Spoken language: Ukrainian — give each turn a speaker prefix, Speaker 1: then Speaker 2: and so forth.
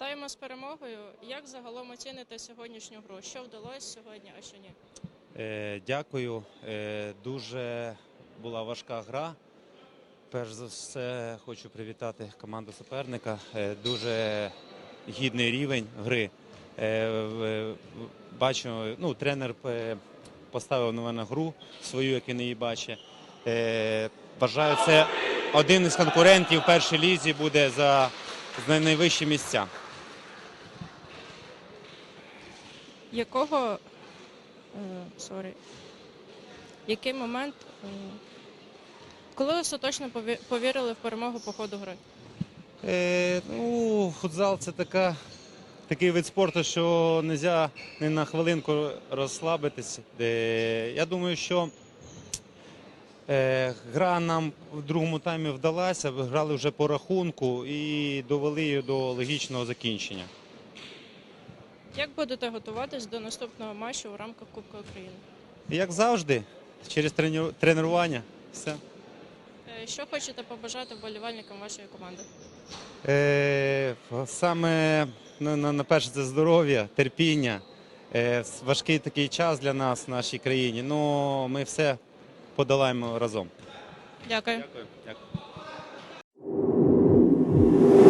Speaker 1: Вітаємо з перемогою. Як загалом оціните сьогоднішню гру? Що вдалося сьогодні, а що ні?
Speaker 2: Е, Дякую. Е, Дуже була важка гра. Перш за все, хочу привітати команду суперника. Е, Дуже гідний рівень гри. Бачу, ну, тренер поставив на мене гру свою, як він її бачить. Вважаю, це один із конкурентів в першій лізі буде за найвищі місця.
Speaker 1: Якого е, sorry, який момент, е, коли остаточно повірили в перемогу по ходу гри?
Speaker 2: Е, ну, футзал це така, такий вид спорту, що не можна ні на хвилинку розслабитись. Е, я думаю, що е, гра нам в другому таймі вдалася, грали вже по рахунку і довели її до логічного закінчення.
Speaker 1: Як будете готуватись до наступного матчу у рамках Кубка України?
Speaker 2: Як завжди, через тренування. Все.
Speaker 1: Е, Що хочете побажати вболівальникам вашої команди?
Speaker 2: Е, саме на, на, на перше це здоров'я, терпіння. Е, важкий такий час для нас в нашій країні. Ну ми все подолаємо разом. Дякую. Дякую.